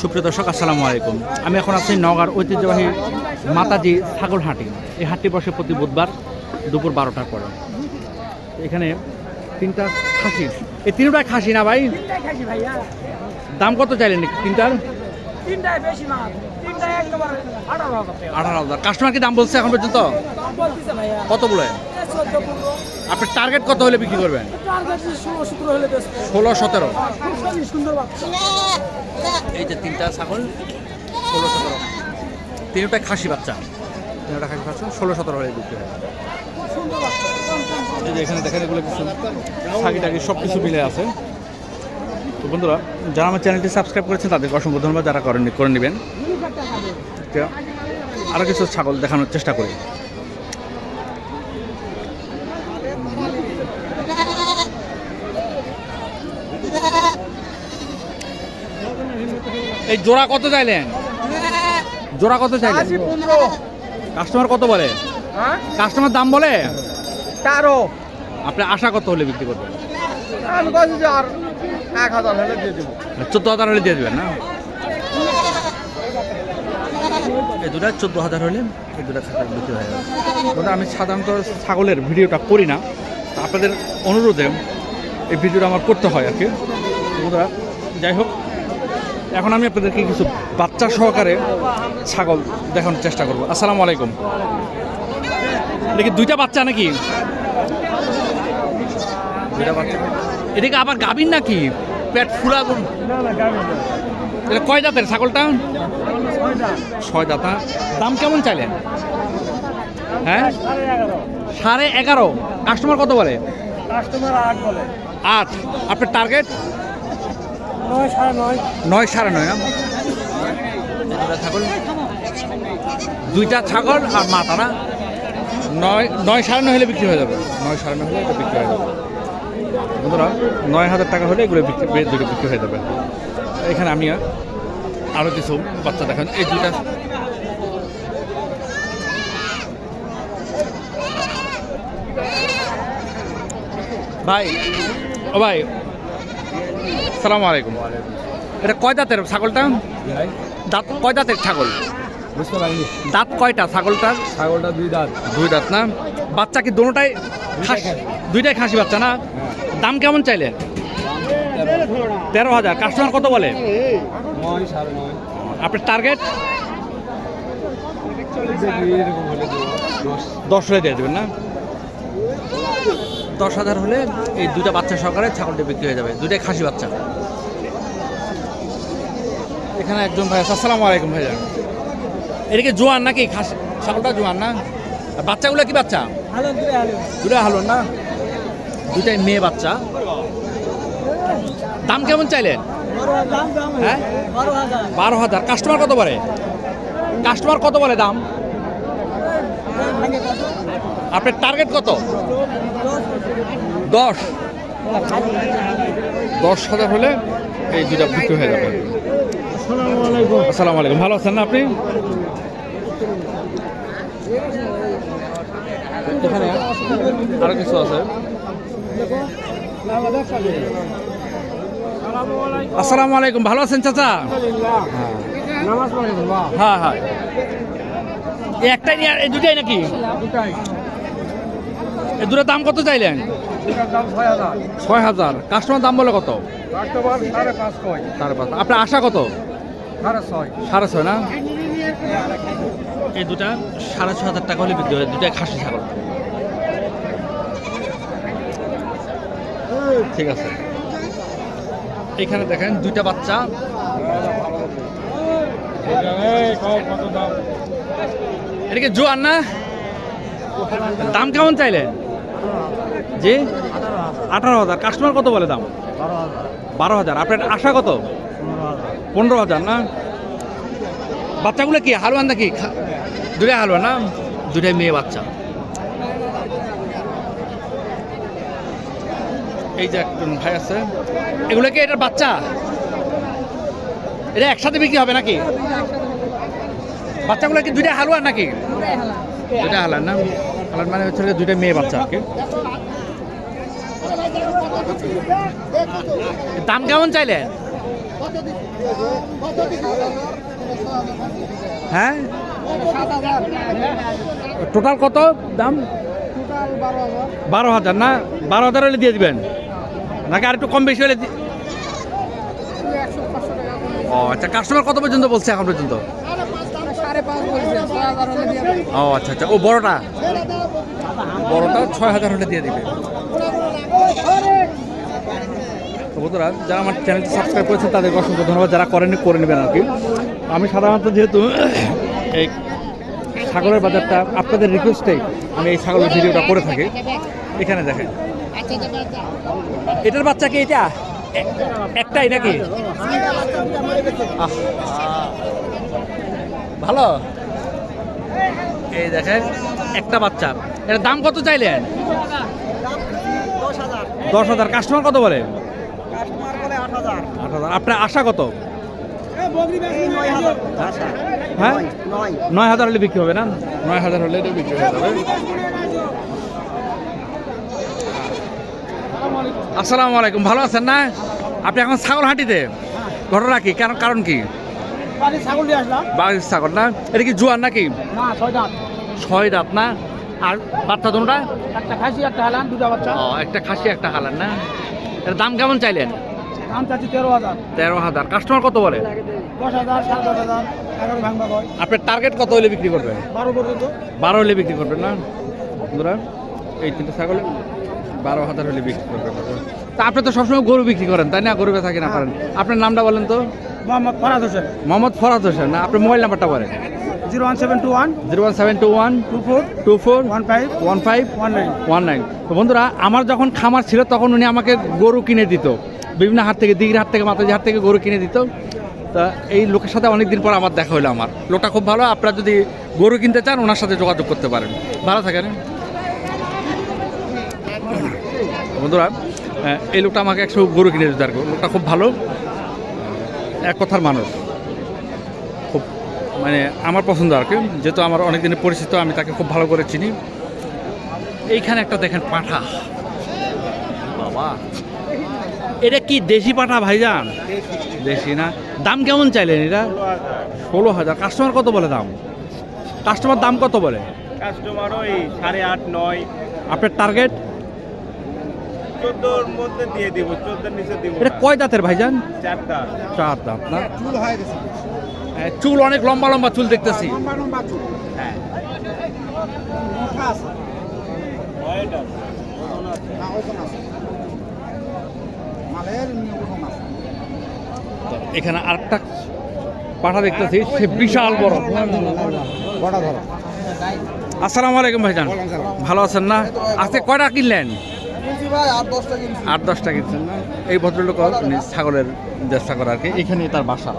সুপ্রিয় দর্শক আসসালামু আলাইকুম। আমি এখন আছি নওগাঁর ঐতিহ্যবাহী মাতাজি ছাগল হাটি। এই হাটটি বসে প্রতি বুধবার দুপুর বারোটার পরে। এখানে তিনটা খাসি। এই তিনটা খাসি না ভাই? দাম কত চাইলেন তিনটার? আঠারো হাজার কাস্টমার কি দাম বলছে এখন পর্যন্ত? কত বলে? আপনার টার্গেট কত হলে বিক্রি করবেন? ষোলো, সতেরো। এই যে তিনটা ছাগল, ষোলো, সতেরো। তিনটা খাসি বাচ্চা। তিনটা খাসি বাচ্চা, ষোলো, সতেরো হলে বিক্রি হয়। এখানে দেখেন এগুলো কিছু থাকি টাকি সব কিছু মিলে আছে। তো বন্ধুরা, যারা আমার চ্যানেলটি সাবস্ক্রাইব করেছেন, তাদেরকে অসংখ্য ধন্যবাদ। যারা করেন করে নেবেন। তো আরও কিছু ছাগল দেখানোর চেষ্টা করি। এই জোড়া কত চাইলেন? জোড়া কত চাইলেন? পনেরো। কাস্টমার কত বলে? হ্যাঁ? কাস্টমার দাম বলে? তেরো। আপনি আশা কত হলে বিক্রি করবেন? আমি বলছি আর এক হাজার হলে দিয়ে দেবো। চোদ্দ হাজার হলে দিয়ে দেবেন না? এই দুটা চোদ্দ হাজার হলে এই দুটা ছাগল বিক্রি হয়ে যাবে। আমি সাধারণত ছাগলের ভিডিওটা করি না। আপনাদের অনুরোধে এই ভিডিওটা আমার করতে হয় আর কি। বন্ধুরা যাই হোক এখন আমি আপনাদেরকে কিছু বাচ্চা সহকারে ছাগল দেখানোর চেষ্টা করব। আসসালামু আলাইকুম। দেখি দুইটা বাচ্চা নাকি? দুইটা বাচ্চা। এদিকে আবার গাভীর নাকি? পেট ফুলা এটা কয় দাঁতের ছাগলটা? ছয় দাঁত হ্যাঁ? দাম কেমন চাইলেন? হ্যাঁ? সাড়ে এগারো। কাস্টমার কত বলে? কাস্টমার আট বলে। আট। আপনার টার্গেট নয়, সাড়ে নয়। হ্যাঁ? ছাগল? দুইটা ছাগল আর মাথা না নয় নয়, সাড়ে নয় হলে বিক্রি হয়ে যাবে। নয়, সাড়ে নয় হলে এটা বিক্রি হয়ে যাবে। বন্ধুরা, নয় হাজার টাকা হলে এগুলো বিক্রি দুটো বিক্রি হয়ে যাবে। এখানে আমি আরও কিছু বাচ্চা দেখেন। এই দুইটা ভাই, ও ভাই সালাম আলাইকুম। এটা কয় দাঁতের ছাগলটা? দাঁত কয় দাঁতের ছাগল? বুঝতে পারিনি। দাঁত কয়টা ছাগলটার? ছাগলটা দুই দাঁত। দুই দাঁত না? বাচ্চা কি দুটোটাই খাস? দুইটাই খাসি বাচ্চা না? দাম কেমন চাইলেন? তেরো হাজার। কাস্টমার কত বলে? আপনার টার্গেট দশ। দশ দিয়ে দেবেন না? দশ হাজার হলে এই দুটা বাচ্চা সহকারে ছাগলটি বিক্রি হয়ে যাবে। দুইটাই খাসি বাচ্চা। এখানে একজন ভাই আসসালামু আলাইকুম ভাইয়া। এদিকে জোয়ান নাকি? খাসি ছাগলটা জোয়ান না? বাচ্চাগুলো কি বাচ্চা? হ্যালো দুই হ্যালো দুটা হালো না? দুটাই মেয়ে বাচ্চা। দাম কেমন চাইলেন হ্যাঁ? বারো হাজার। কাস্টমার কত বলে? কাস্টমার কত বলে দাম? আপনার টার্গেট কত? দশ। দশ হাজার হলে এই দুটা বিক্রি হয়ে যাবে। আসসালামু আলাইকুম। ভালো আছেন না আপনি? এখানে আরও কিছু আছে? আসসালামু আলাইকুম। ভালো আছেন চাচা? হ্যাঁ হ্যাঁ। একটাই নিয়ে দুটাই নাকি? দুটাই। এই দুটার দাম কত চাইলেন? ছয় হাজার। কাস্টমার দাম বলে কত? সাড়ে পাঁচ আপনার আশা কত? সাড়ে ছয়। না? এই দুটা সাড়ে ছ হাজার টাকা হলে বিক্রি হয়। দুটাই খাসি ছাগল। ঠিক আছে। এখানে দেখেন দুইটা বাচ্চা। কত দাম? এদিকে না? দাম কেমন চাইলেন জি? আঠারো হাজার। কাস্টমার কত বলে দাম? বারো হাজার। আপনার আশা কত? পনেরো হাজার না? বাচ্চাগুলো কি, হালুয়ান নাকি? দুটাই হালুয়া না? দুটাই মেয়ে বাচ্চা। এই যে একজন ভাই আছে। এগুলো কি এটার বাচ্চা? এটা একসাথে বিক্রি হবে নাকি? বাচ্চাগুলো কি দুইটা হালুয়া নাকি? দুইটা হালার না? হালার মানে হচ্ছে দুইটা মেয়ে বাচ্চা আর কি দাম কেমন চাইলেন? হ্যাঁ? টোটাল কত দাম? বারো হাজার, না? বারো হাজার হলে দিয়ে দিবেন? নাকি আর একটু কম বেশি হলে ও আচ্ছা কাস্টমার কত পর্যন্ত বলছে এখন পর্যন্ত? ও আচ্ছা আচ্ছা। ও, বড়টা? বড়টা ছয় হাজার হলে দিয়ে দিবে। বন্ধুরা, যারা আমার চ্যানেলটি সাবস্ক্রাইব করেছেন, তাদেরকে অসংখ্য ধন্যবাদ। যারা করেনি করে নেবেন আর কি। আমি সাধারণত যেহেতু এই ছাগলের বাজারটা আপনাদের রিকোয়েস্টেই আমি এই ছাগলের ভিডিওটা করে থাকি। এখানে দেখেন। এটার বাচ্চা কি এটা? একটাই নাকি? ভালো? এই দেখেন একটা বাচ্চা। এর দাম কত চাইলেন? দশ হাজার। কাস্টমার কত বলে? আট হাজার। আপনার আশা কত? হ্যাঁ? নয় হাজার হলে বিক্রি হবে না? নয় হাজার হলে এটা বিক্রি হয়ে যাবে। আসসালামু আলাইকুম। ভালো আছেন না? আপনি এখন ছাগল হাঁটিতে ঘটনা কি? কারণ কারণ কি? বাড়ির ছাগল না? এটা কি জোয়ান নাকি? না ছয় দাঁত। না? আর বাচ্চা দুটা? একটা খাসি একটা হালান দুটা বাচ্চা। ও একটা খাসি একটা হালার না? এর দাম কেমন চাইলেন? দাম চাচ্ছি তেরো হাজার। তেরো হাজার। কাস্টমার কত বলে? দশ হাজার সাড়ে দশ হাজার এগারো ভাঙবা হয়। আপনার টার্গেট কত হলে বিক্রি করবেন বারো পর্যন্ত। বারো হলে বিক্রি করবেন না? বন্ধুরা এই তিনটে ছাগলে বারো হাজার হলে বিক্রি করবেন তা আপনি তো সবসময় গরু বিক্রি করেন তাই না? গরু বেচা কিনা করেন। আপনার নামটা বলেন তো। মোহাম্মদ ফরাজ হোসেন। মোহাম্মদ ফরাদ হোসেন। না আপনার মোবাইল নাম্বারটা বলেন। Zero one seven two one. Zero one seven two one. Two four. Two four. One five. One five. One nine. One nine. তো বন্ধুরা আমার যখন খামার ছিল তখন উনি আমাকে গরু কিনে দিত। বিভিন্ন হাট থেকে দিঘির হাট থেকে মাতাজি হাট থেকে গরু কিনে দিত। তা এই লোকের সাথে অনেকদিন পর আমার দেখা হলো আমার। লোকটা খুব ভালো আপনারা যদি গরু কিনতে চান ওনার সাথে যোগাযোগ করতে পারেন। ভালো থাকেন। বন্ধুরা এই লোকটা আমাকে একশো গরু কিনে দিত আর লোকটা খুব ভালো। এক কথার মানুষ। খুব মানে আমার পছন্দ আর কি। যেহেতু আমার অনেক দিনের পরিচিত আমি তাকে খুব ভালো করে চিনি। এইখানে একটা দেখেন পাঠা। বাবা। এটা কি দেশি পাঠা ভাইজান? দেশি না? দাম কেমন চাইলেন এটা? ষোলো হাজার। কাস্টমার কত বলে দাম? কাস্টমার দাম কত বলে? কাস্টমার ওই সাড়ে আট নয়। আপনার টার্গেট? চোদ্দোর মধ্যে দিয়ে দিব চোদ্দোর নিচে দিব এটা কয় দাঁতের ভাইজান? চারটা। চার দাঁত না? হ্যাঁ, চুল অনেক লম্বা লম্বা চুল দেখতেছি। হ্যাঁ ছয়টা এখানে আরেকটা পাঠা দেখতেছি সে বিশাল বড়। আসসালামু আলাইকুম ভাইজান। ভালো আছেন না? আজকে কয়টা কিনলেন? আট দশটা কিনছেন না? এই ভদ্রলোক উনি ছাগলের চেষ্টা করে আর কি। এখানে তার বাসা।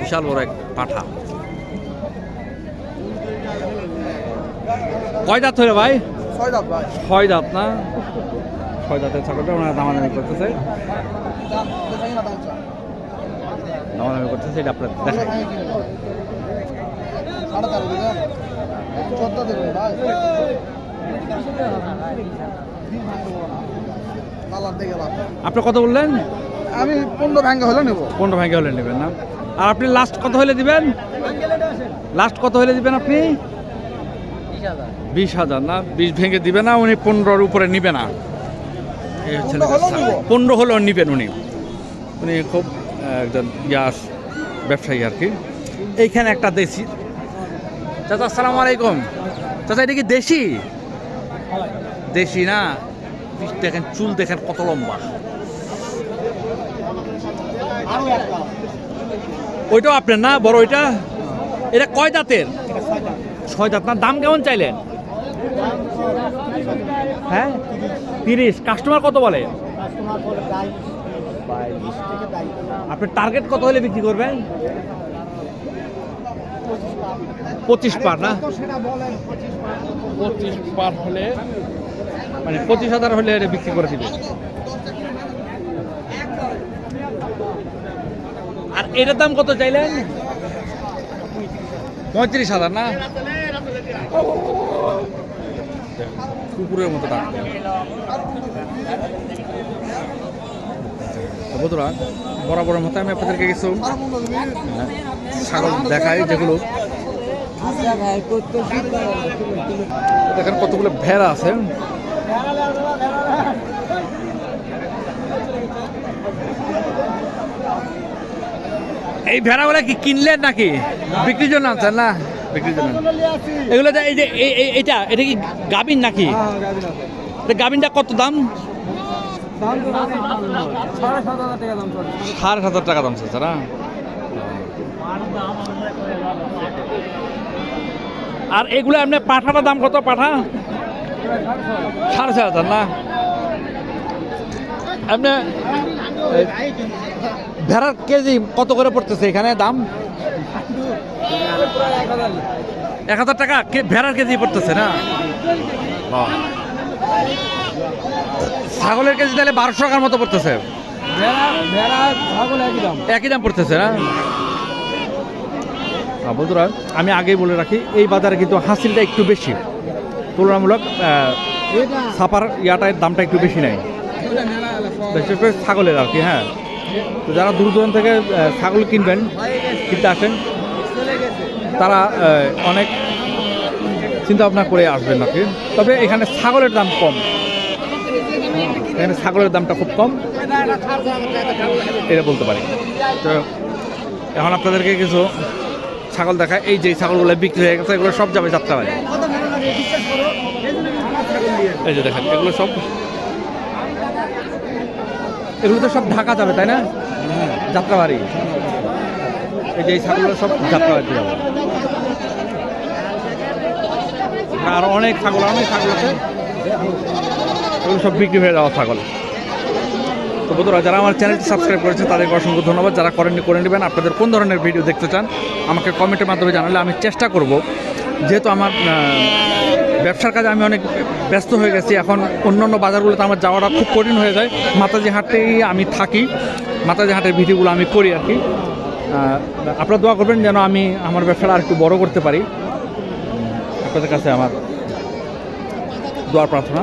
বিশাল বড় এক পাঠা। কয় দাঁত হলো ভাই? ছয় দাঁত না? ছয় দাঁতের ছাগলটা ওনারা দামাদামি করতেছে। দামাদামি করতেছে সেটা আপনার দেখা আপনি কত বললেন? আমি পনেরো ভাঙ্গা হলে নেব। পনেরো ভাঙ্গে হলে নেবেন না। আর আপনি লাস্ট কত হলে দিবেন? লাস্ট কত হলে দিবেন আপনি? বিশ হাজার না? বিশ ভেঙে দিবে না উনি পনেরোর উপরে নিবে না। পনেরো হলেও নিবেন উনি। উনি খুব একজন ইয়াস ব্যবসায়ী আর কি। এইখানে একটা দেশি চাচা, আসসালামু আলাইকুম। চাচা, এটা কি দেশি? দেশি না? দেখেন, চুল দেখেন কত লম্বা। ওইটাও আপনার না? বড় ওইটা? এটা কয় দাঁতের? ছয় দাঁত। না, দাম কেমন চাইলেন? হ্যাঁ? তিরিশ। কাস্টমার কত বলে? আপনার টার্গেট কত হলে বিক্রি করবেন? পঁচিশ পার না? পঁচিশ পার হলে মানে পঁচিশ হাজার হলে এটা বিক্রি করে দিবে আর এটার দাম কত চাইলেন? পঁয়ত্রিশ হাজার না? কুকুরের মতো দাম বন্ধুরা বরাবরের মতো আমি আপনাদেরকে কিছু ছাগল দেখাই যেগুলো। দেখেন কতগুলো ভেড়া আছে। এই ভেড়াগুলো কি কিনলেন নাকি? বিক্রির জন্য আনছেন না? বিক্রির জন্য। এগুলো এই যে এটা এটা কি গাবিন নাকি? এটা গাবিনটা কত দাম? সাড়ে সাত হাজার টাকা দাম চলে সাড়ে সাত হাজার টাকা দাম চাচ্ছে না? আর এগুলো আপনি পাঠাটার দাম কত পাঠা? সাড়ে ছয় হাজার, না? আপনি ভেড়ার কেজি কত করে পড়তেছে এখানে দাম? এক হাজার টাকা ভেড়ার কেজি পড়তেছে, না। ছাগলের কেজি তাহলে বারোশো টাকার মতো পড়তেছে। একই দাম। পড়তেছে না? বন্ধুরা আমি আগেই বলে রাখি এই বাজারে কিন্তু হাসিলটা একটু বেশি। তুলনামূলক ছাপার ইয়াটার দামটা একটু বেশি নেয় বিশেষ করে ছাগলের আর কি হ্যাঁ। তো যারা দূর দূরান্ত থেকে ছাগল কিনবেন কিনতে আসেন তারা অনেক চিন্তা ভাবনা করে আসবেন আর কি। তবে এখানে ছাগলের দাম কম। এখানে ছাগলের দামটা খুব কম। এটা বলতে পারি। তো এখন আপনাদেরকে কিছু ছাগল দেখায় এই যে ছাগলগুলো বিক্রি হয়ে গেছে, এগুলো সব যাবে যাত্রাবাড়ি এই যে দেখেন, এগুলো সব এগুলো তো সব ঢাকা যাবে, তাই না? যাত্রাবাড়ি এই যে এই ছাগলগুলো সব যাত্রাবাড়িতে যাবে। আর অনেক ছাগল অনেক ছাগল আছে। এগুলো সব বিক্রি হয়ে যাওয়া ছাগল। তো বন্ধুরা, যারা আমার চ্যানেলটি সাবস্ক্রাইব করেছে তাদেরকে অসংখ্য ধন্যবাদ। যারা করেননি, করে নেবেন। আপনাদের কোন ধরনের ভিডিও দেখতে চান, আমাকে কমেন্টের মাধ্যমে জানালে আমি চেষ্টা করব। যেহেতু আমার ব্যবসার কাজে আমি অনেক ব্যস্ত হয়ে গেছি, এখন অন্য অন্য বাজারগুলোতে আমার যাওয়াটা খুব কঠিন হয়ে যায়। মাতাজি হাটেই আমি থাকি, মাতাজি হাটের ভিডিওগুলো আমি করি আর কি। আপনারা দোয়া করবেন যেন আমি আমার ব্যবসাটা আর একটু বড় করতে পারি। আপনাদের কাছে আমার দোয়ার প্রার্থনা।